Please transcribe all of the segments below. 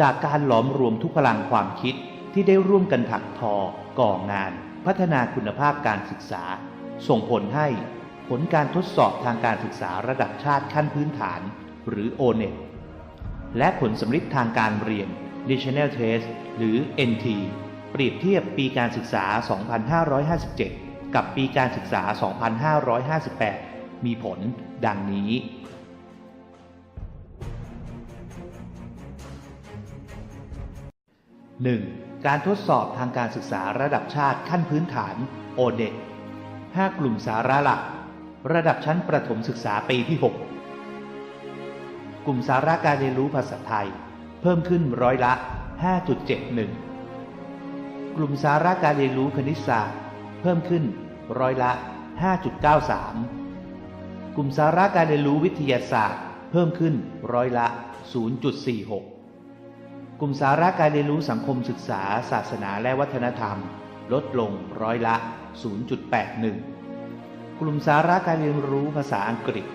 จากการหลอมรวมทุกพลังความคิดที่ได้ร่วมกันถักทอ ก่องาน พัฒนาคุณภาพการศึกษา ส่งผลให้ผลการทดสอบทางการศึกษาระดับชาติขั้นพื้นฐาน หรือ O-NET และผลสำลิดทางการเรียน National Test หรือ NT เปรียบเทียบปีการศึกษา 2557 กับปีการศึกษา 2558 มีผลดังนี้ 1. การทดสอบทางการศึกษาระดับชาติขั้นพื้นฐาน o d e t 5กลุ่มสาระหลัก ระดับชั้นประถมศึกษาปีที่ 6 กลุ่มสาระการเรียนรู้ภาษาไทย เพิ่มขึ้นร้อยละ 5.71 กลุ่มสาระการเรียนรู้คณิตศาสตร์ เพิ่มขึ้นร้อยละ 5.93 กลุ่มสาระการเรียนรู้วิทยาศาสตร์ เพิ่มขึ้นร้อยละ 0.46 กลุ่มสาระการเรียนรู้สังคมศึกษา ศาสนาและวัฒนธรรม ลดลงร้อยละ 0.81 กลุ่มสาระการเรียนรู้ภาษาอังกฤษ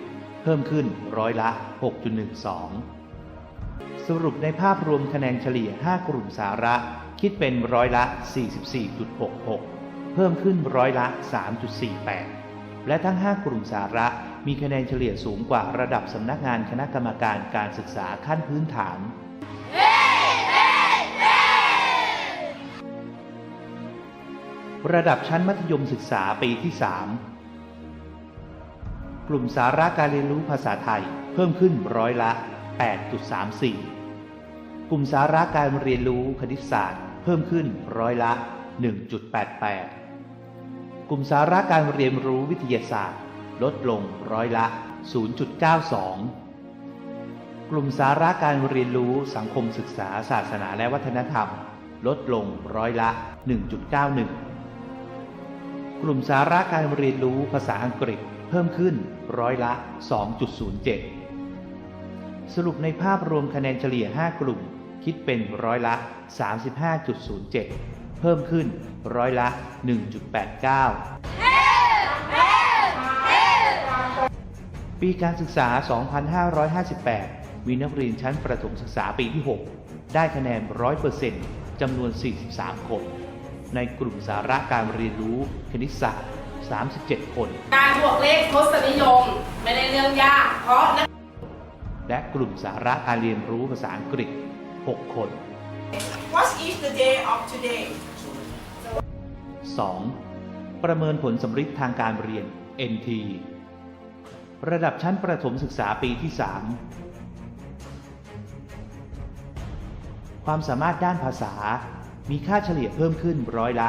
เพิ่มขึ้นร้อยละ 6.12 สรุปในภาพรวมคะแนนเฉลี่ย 5 กลุ่มสาระคิดเป็นร้อยละ 44.66 เพิ่มขึ้นร้อยละ 3.48 และทั้ง 5 กลุ่มสาระมีคะแนนเฉลี่ยสูงกว่าระดับสำนักงานคณะกรรมการการศึกษาขั้นพื้นฐาน ระดับชั้นมัธยมศึกษาปีที่ 3 กลุ่มสาระการเรียนรู้ภาษาไทยเพิ่มขึ้นร้อยละ 8.34 กลุ่มสาระการเรียนรู้คณิตศาสตร์ เพิ่มขึ้นร้อยละ 1.88 กลุ่มสาระการเรียนรู้วิทยาศาสตร์ ลดลงร้อยละ 0.92 กลุ่มสาระการเรียนรู้สังคมศึกษาศาสนาและวัฒนธรรม ลดลงร้อยละ 1.91 กลุ่มสาระการเรียนรู้ภาษาอังกฤษเพิ่มขึ้นร้อยละ 2.07 สรุปในภาพรวมคะแนนเฉลี่ย 5 กลุ่ม คิดเป็นร้อยละ 35.07 เพิ่มขึ้นร้อยละ 1.89 ปีการศึกษา 2558 มีนักเรียนชั้นประถมศึกษาปีที่ 6 ได้คะแนน 100%จำนวน 43 คน ในกลุ่มสาระการเรียนรู้คณิตศาสตร์ 37 คน การบวกเลขทศนิยมไม่ได้เรื่องยาก เพราะนักและกลุ่มสาระการเรียนรู้ภาษาอังกฤษ 6 คน What is the day of today? 2. ประเมินผลสำฤทธิ์ทางการเรียน NT ระดับชั้นประถมศึกษาปีที่ 3 ความสามารถด้านภาษา มีค่าเฉลี่ยเพิ่มขึ้นร้อยละ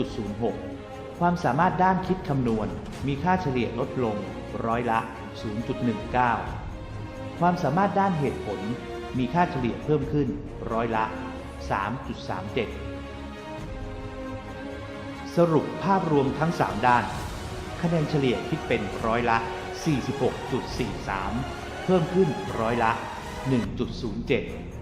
0.06 ความสามารถด้านคิดคำนวณ มีค่าเฉลี่ยลดลงร้อยละ 0.19 ความสามารถด้านเหตุผล มีค่าเฉลี่ยเพิ่มขึ้นร้อยละ 3.37 สรุปภาพรวมทั้ง 3 ด้าน คะแนนเฉลี่ยคิดเป็นร้อยละ 46.43 เพิ่มขึ้นร้อยละ 1.07